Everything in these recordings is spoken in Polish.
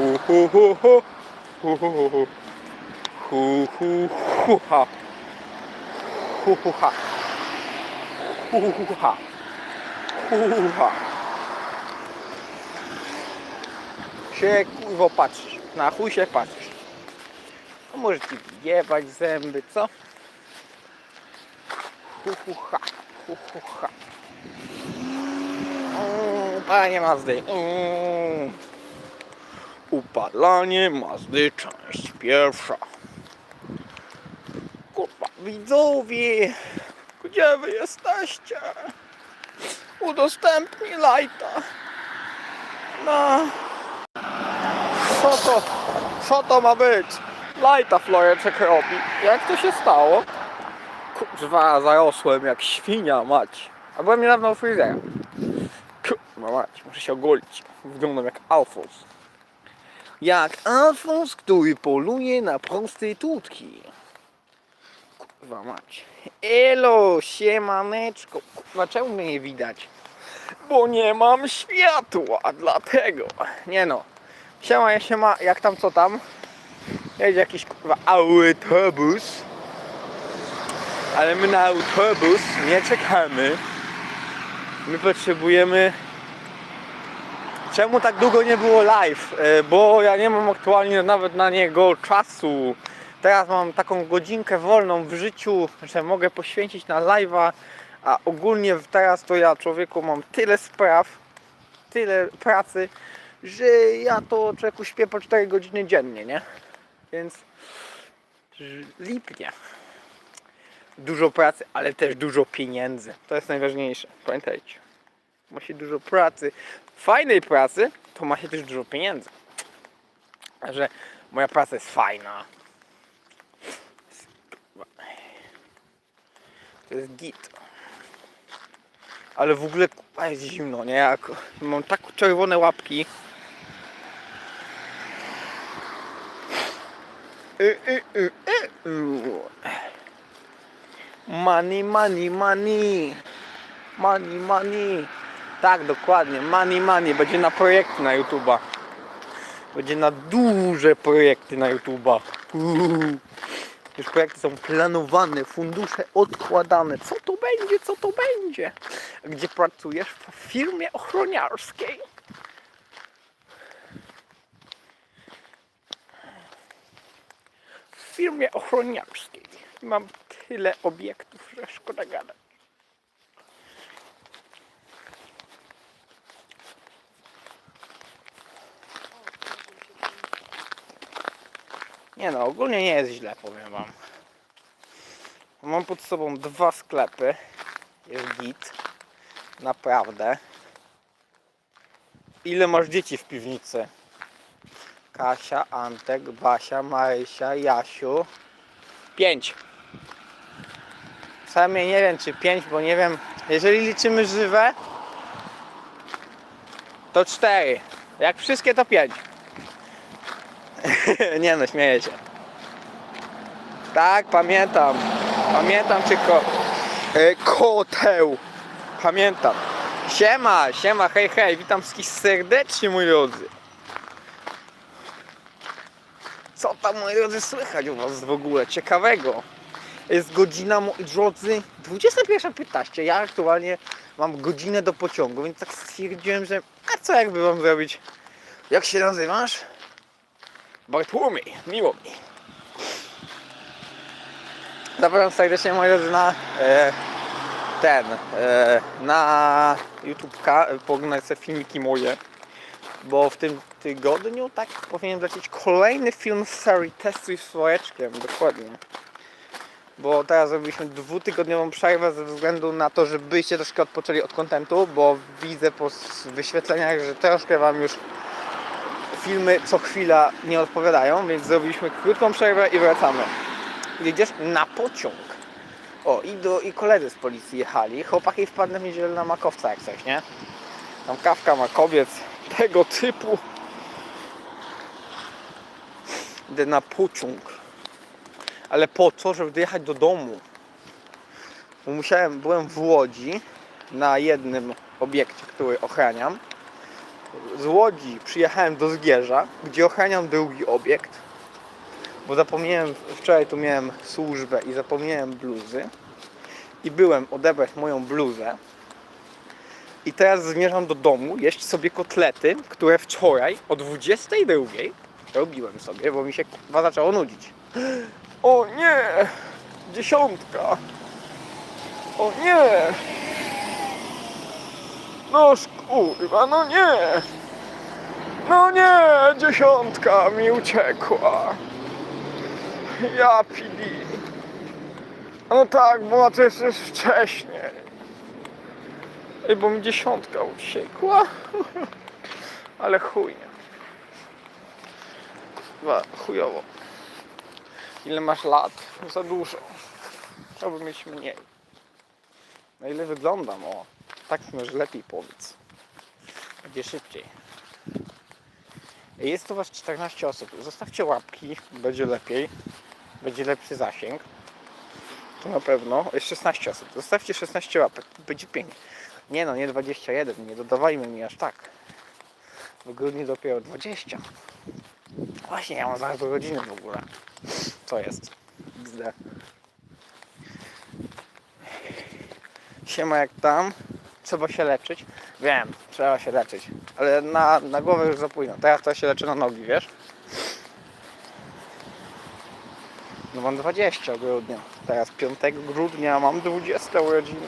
Hu hu hu hu. Hu hu hu hu. Hu hu ha. Hu hu ha. Hu hu ha. Hu hu ha. Się kurwo patrzysz. Na chuj się patrzysz. A może ci jebać zęby, co? Hu hu ha. Hu hu ha. Panie Mazdy. Mm. Upalanie Mazdy, część pierwsza. Kurwa, widzowie, gdzie wy jesteście? Udostępnij lajta. No. Co to, co to ma być? Lajta Floreczek robi. Jak to się stało? Kurwa, zarosłem jak świnia, mać. A byłem niedawno u fryzjera. Kurwa mać, muszę się ogolić. Wyglądam jak Alfons. Jak Alfons, który poluje na prostytutki. Kurwa mać. Elo, siemaneczko. Kurwa, czemu mnie nie widać? Bo nie mam światła, dlatego. Nie no. Siema, ja siema, jak tam, co tam? Jedzie jakiś kurwa autobus. Ale my na autobus nie czekamy. My potrzebujemy Czemu tak długo nie było live? E, Bo ja nie mam aktualnie nawet na niego czasu. Teraz mam taką godzinkę wolną w życiu, że mogę poświęcić na live'a, a ogólnie teraz to ja człowieku mam tyle spraw, tyle pracy, że ja to człowieku śpię po 4 godziny dziennie, nie? Więc lipnie. Dużo pracy, ale też dużo pieniędzy. To jest najważniejsze. Pamiętajcie. Ma się dużo pracy, fajnej pracy, to ma się też dużo pieniędzy. Że moja praca jest fajna. To jest git. Ale w ogóle kurwa, jest zimno, nie? Jak mam tak czerwone łapki. Y, y, y. Money, money, money. Money, money. Tak, dokładnie. Money, money. Będzie na projekty na YouTube'a. Będzie na duże projekty na YouTube'a. Już projekty są planowane, fundusze odkładane. Co to będzie? Co to będzie? Gdzie pracujesz? W firmie ochroniarskiej. W firmie ochroniarskiej. Mam tyle obiektów, że szkoda gadać. Nie no, ogólnie nie jest źle, powiem wam. Mam pod sobą dwa sklepy. Jest git. Naprawdę. Ile masz dzieci w piwnicy? Kasia, Antek, Basia, Marysia, Jasiu. Pięć. Sam nie wiem czy pięć, bo nie wiem. Jeżeli liczymy żywe, to cztery. Jak wszystkie to pięć. nie no, śmieję się. Tak, pamiętam. Pamiętam cię ko... E, koteł. Pamiętam. Siema, siema, hej, hej. Witam wszystkich serdecznie, moi drodzy. Co tam, moi drodzy, słychać u was w ogóle ciekawego? Jest godzina, moi drodzy, 21.15. Ja aktualnie mam godzinę do pociągu, więc tak stwierdziłem, że a co jakby wam zrobić? Jak się nazywasz? Bartłomiej, miło mi. Zapraszam serdecznie moi drodzy na e, ten, e, na YouTubeka, e, pooglądać sobie filmiki moje, bo w tym tygodniu tak powinien lecieć kolejny film z serii Testuj słoneczkiem, dokładnie. Bo teraz zrobiliśmy dwutygodniową przerwę ze względu na to, żebyście troszkę odpoczęli od kontentu, bo widzę po wyświetleniach, że troszkę wam już filmy co chwila nie odpowiadają, więc zrobiliśmy krótką przerwę i wracamy. Jedziesz na pociąg. O, i, do, i koledzy z policji jechali. Chłopaki wpadli w niedzielę na makowca jak coś, nie? Tam kawka makowiec tego typu. Idę na pociąg. Ale po co? Żeby dojechać do domu. Bo musiałem, byłem w Łodzi na jednym obiekcie, który ochraniam. Z Łodzi przyjechałem do Zgierza, gdzie ochraniam drugi obiekt, bo zapomniałem, wczoraj tu miałem służbę i zapomniałem bluzy i byłem odebrać moją bluzę i teraz zmierzam do domu jeść sobie kotlety, które wczoraj o 22 robiłem sobie, bo mi się chyba zaczęło nudzić. O nie! Dziesiątka! O nie! No kurwa, no nie! No nie! Dziesiątka mi uciekła! Ja pili. No tak, bo to jest już wcześniej. Ej, bo mi dziesiątka uciekła. Ale chujnie. Chyba chujowo. Ile masz lat? Za dużo. Chciałbym mieć mniej. Na ile wyglądam? O, tak może lepiej powiedz. Będzie szybciej. Jest tu was 14 osób. Zostawcie łapki, będzie lepiej. Będzie lepszy zasięg. To na pewno. Jest 16 osób. Zostawcie 16 łapek. Będzie pięknie. Nie no, nie 21. Nie dodawajmy mi aż tak. W grudniu dopiero 20. Właśnie, ja mam zaraz do godziny w ogóle. Co jest? XD. Siema jak tam? Trzeba się leczyć. Wiem, trzeba się leczyć. Ale na, na głowę już za późno. Teraz to się leczy na nogi, wiesz? No mam 20 grudnia. Teraz 5 grudnia mam 20 urodziny.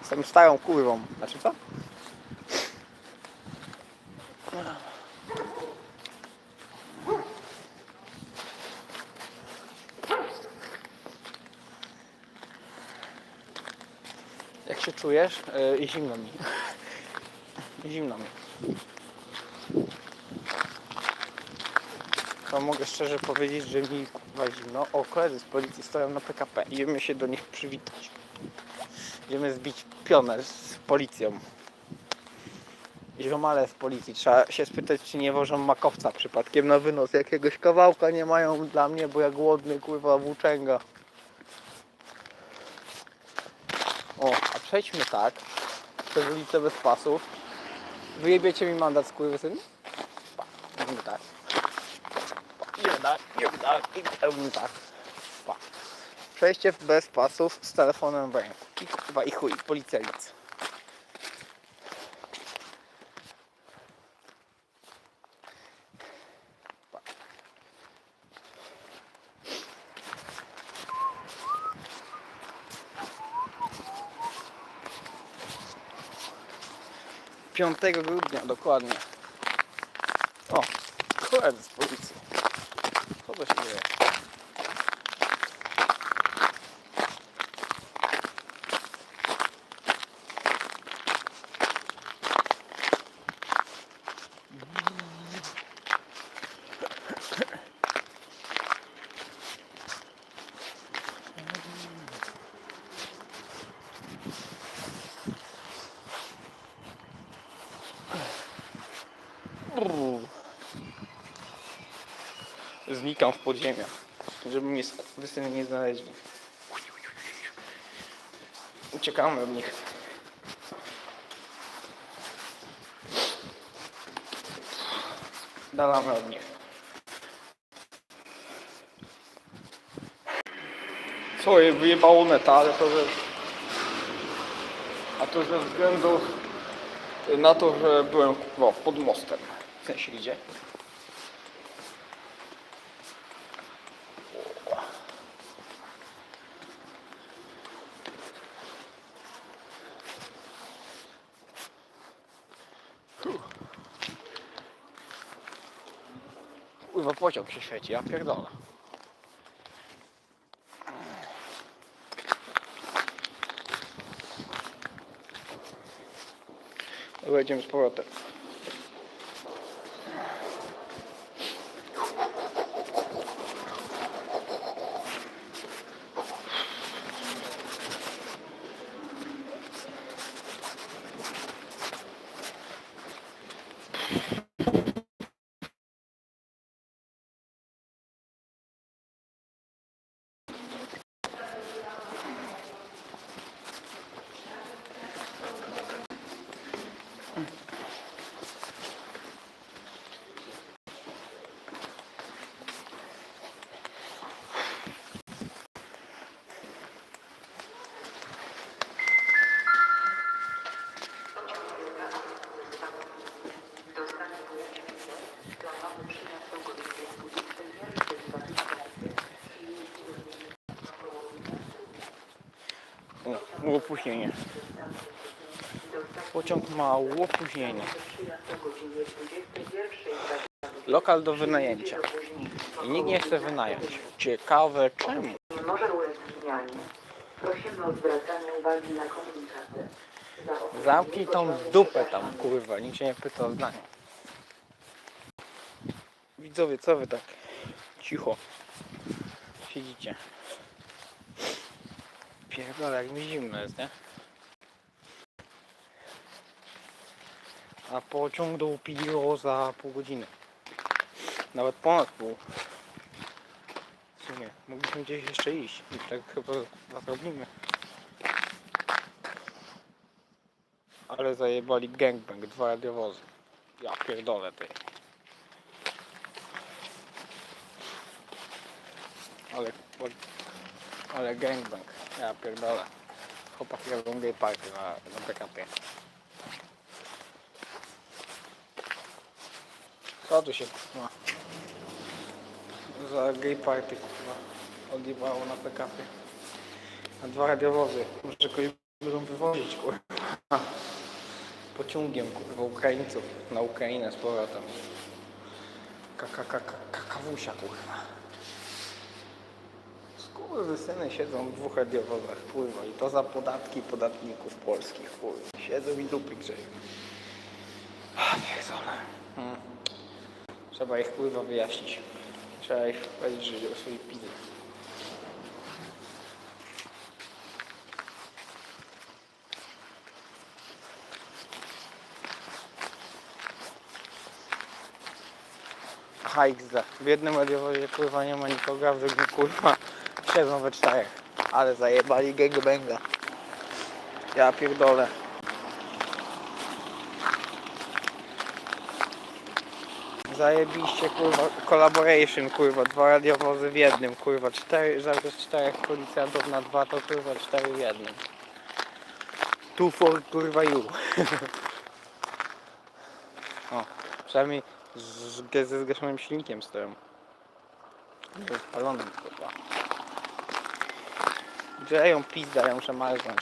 Jestem starą kurwą. Znaczy co? Się czujesz? Yy, zimno mi. zimno mi. To mogę szczerze powiedzieć, że mi kurwa zimno. O, koledzy z policji stoją na PKP. Idziemy się do nich przywitać. Idziemy zbić pionę z policją. Ziomale z policji. Trzeba się spytać, czy nie wożą makowca przypadkiem na wynos. Jakiegoś kawałka nie mają dla mnie, bo ja głodny, kurwa, włóczęga. O, a przejdźmy tak. Przez ulicę bez pasów. Wyjebiecie mi mandat z kurwysyn? Pa, Idziemy tak. Idziemy tak, idziemy tak, tak. Przejście bez pasów z telefonem w ręku. I chuj, policja nic. 5 grudnia, dokładnie. O, koledzy z policji. Co to się dzieje? Znikam w podziemiach, żeby mnie wysyny nie znaleźli. Uciekamy od nich. Dalamy od nich. Co, je wyjebało neta, ale to, że... A to ze względu na to, że byłem no, pod mostem. W sensie gdzie? Kurwa pociąg się świeci, ja pierdolę. Wejdziemy z powrotem. Opóźnienie. Pociąg ma opóźnienie. Lokal do wynajęcia. I nikt nie chce wynająć. Ciekawe czemu. Zamknij tą dupę tam, kurwa. Nikt się nie pyta o zdanie. Widzowie, co wy tak cicho siedzicie? Pierdolę, jak mi zimno jest, nie? A pociąg do Upiro za pół godziny. Nawet ponad pół. W sumie, mogliśmy gdzieś jeszcze iść. I tak chyba zrobimy. Ale zajebali gangbang, dwa radiowozy. Ja pierdolę ty. Ale, ale gangbang, ja pierdolę. Chłopaki robią gay party na, na PKP. Co tu się kurwa za gay party kurwa odjebało na PKP? Na dwa radiowozy. Może kogoś będą wywozić kurwa pociągiem kurwa Ukraińców na Ukrainę z powrotem. Kakawusia kurwa. Skurwysyny siedzą w dwóch radiowozach kurwa i to za podatki podatników polskich kurwa. Siedzą i dupy grzeją. Pierdolę. Hmm. Trzeba ich kurwa wyjaśnić. Trzeba ich powiedzieć, że o swojej pizzy. Aha, XD. W jednym radiowozie kurwa nie ma nikogo, a w drugim kurwa siedzą we czterech. Ale zajebali gangbanga. Ja pierdolę. Zajebiście kurwa, collaboration kurwa, dwa radiowozy w jednym kurwa, cztery, zamiast czterech policjantów na dwa to kurwa cztery w jednym. Two for kurwa you. o, przynajmniej z, z, ze zgaszonym silnikiem stoją. Spalonym kurwa. Grzeją pizda, ja muszę marznąć.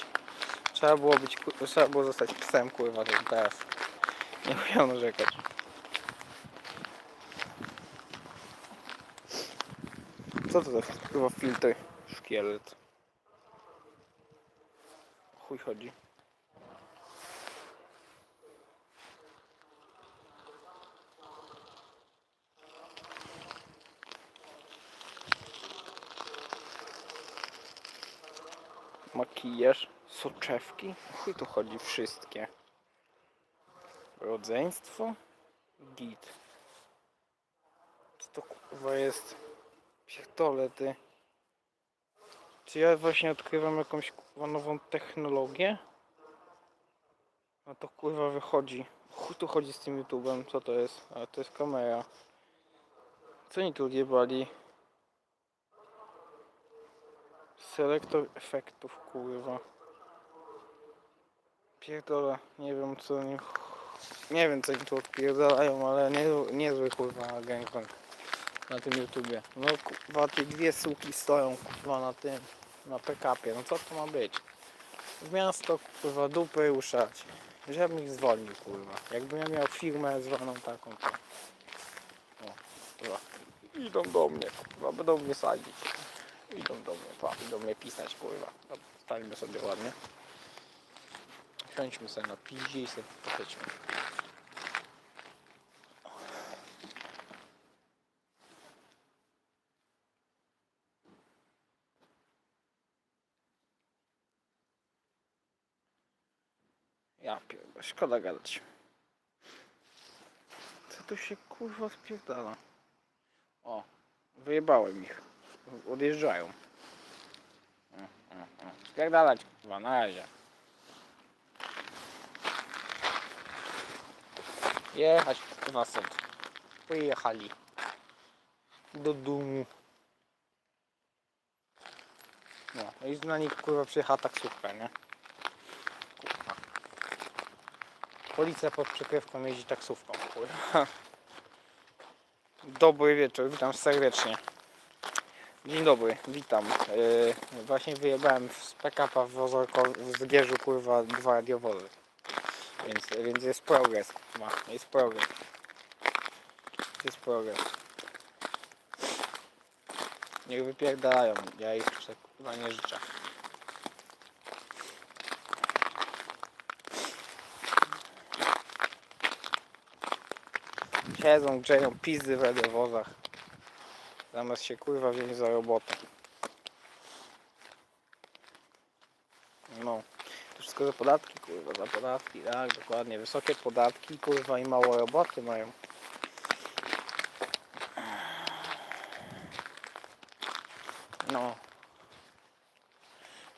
Trzeba było być, trzeba było zostać psem kurwa teraz. Nie musiał narzekać. Co to za kurwa filtr? Szkielet. Chuj chodzi. O Chuj tu chodzi wszystkie. Rodzeństwo? Git. Co to kurwa jest? Pierdolę ty. Czy ja właśnie odkrywam jakąś kurwa nową technologię? No to kurwa wychodzi. Chuj tu chodzi z tym YouTube'em, co to jest? A to jest kamera. Co oni tu odjebali? Selektor efektów kurwa. Pierdolę, nie wiem co oni... Nie wiem co oni tu odpierdalają, ale nie, niezły kurwa gangbang na tym YouTubie. No kurwa, te dwie suki stoją kurwa na tym, na PKP. No co to ma być? W miasto kurwa dupy ruszać. Żebym ich zwolnił kurwa. Jakbym ja miał firmę zwaną taką to. O, kurwa. Idą do mnie kurwa, będą mnie sadzić. Idą do mnie, pa, idą mnie pisać kurwa. Staliśmy sobie ładnie. Siądźmy sobie na piździe i sobie pochodźmy. Ja pierdolę, szkoda gadać. Co tu się kurwa spierdala? O, wyjebałem ich. Odjeżdżają. Mm, mm, mm. Spierdalać kurwa, na razie. Jechać kurwa stąd. Pojechali. Do domu. No, i na nich kurwa przyjechała taksówka, nie? Kurwa. Policja pod przykrywką jeździ taksówką. Kurwa. Dobry wieczór, witam serdecznie. Dzień dobry, witam. Yy, właśnie wyjebałem z PKP w w Zgierzu kurwa dwa radiowozy. Więc, więc jest progres. Ma, jest progres. Jest progres. Niech wypierdalają. Ja ich kurwa nie życzę. Siedzą, grzeją pizdy w radiowozach. Zamiast się kurwa wziąć za robotę. No. To wszystko za podatki, kurwa, za podatki, tak, dokładnie. Wysokie podatki, kurwa, i mało roboty mają. No.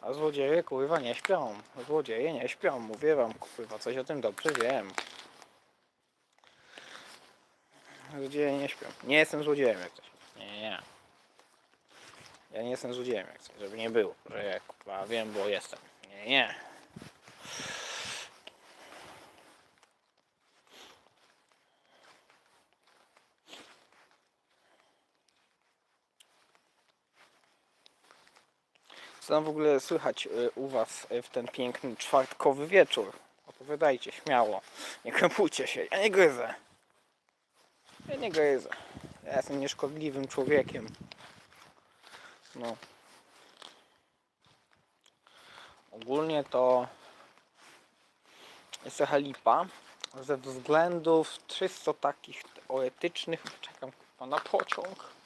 A złodzieje, kurwa, nie śpią. Złodzieje nie śpią, mówię wam, kurwa, coś o tym dobrze wiem. Złodzieje nie śpią. Nie jestem złodziejem jak coś. Nie, nie, nie. Ja nie jestem złodziejem jak coś, żeby nie było, że ja kurwa wiem, bo jestem. Nie, nie. Co tam w ogóle słychać y, u Was y, w ten piękny czwartkowy wieczór? Opowiadajcie śmiało. Nie krępujcie się. Ja nie gryzę. Ja nie gryzę. Ja jestem nieszkodliwym człowiekiem. No. Ogólnie to jest lipa ze względów czysto takich teoretycznych. Czekam na pociąg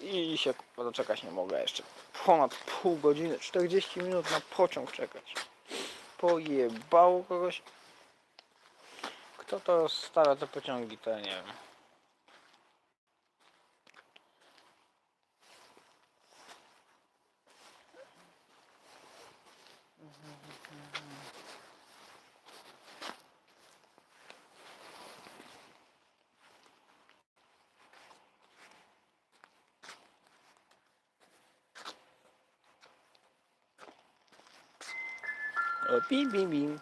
i się doczekać nie mogę jeszcze. Ponad pół godziny, 40 minut na pociąg czekać. Pojebało kogoś. Kto to stara te pociągi, to nie wiem. Bim, bim, bim.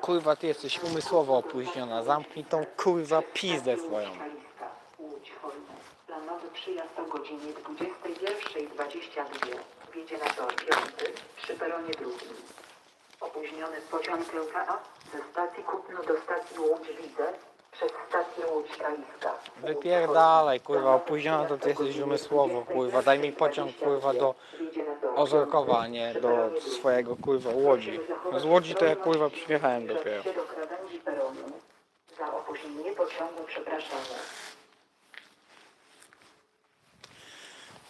Kurwa, ty jesteś umysłowo opóźniona. Zamknij tą kurwa pizdę swoją. Łódź Hornet. Planowy przyjazd o godzinie 21.22. Wjedzie na tor 5 przy peronie drugim. Opóźniony pociąg LKA ze stacji Kupno do stacji Łódź Widzę przez stację Łódź Kaliska. Wypierdalaj, kurwa, opóźniona to ty jesteś umysłowo, kurwa. Daj mi pociąg, kurwa, do Wjedzie na tor Ozorkowa, a nie do swojego, kurwa, Łodzi. Z Łodzi to ja, kurwa, przyjechałem dopiero.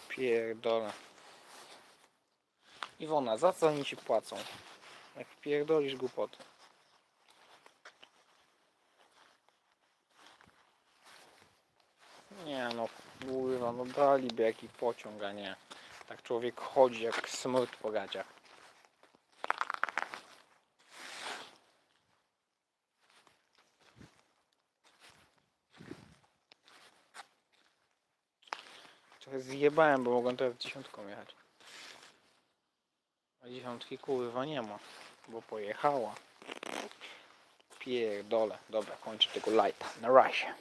Pierdolę. Iwona, za co oni ci płacą? Jak pierdolisz głupoty. Nie no, kurwa, no daliby jaki pociąg, a nie. Tak człowiek chodzi jak smród po gaciach. Trochę zjebałem, bo mogłem teraz dziesiątką jechać. A dziesiątki kurwa nie ma, bo pojechała. Pierdole. Dobra, kończę tego lighta. Na razie.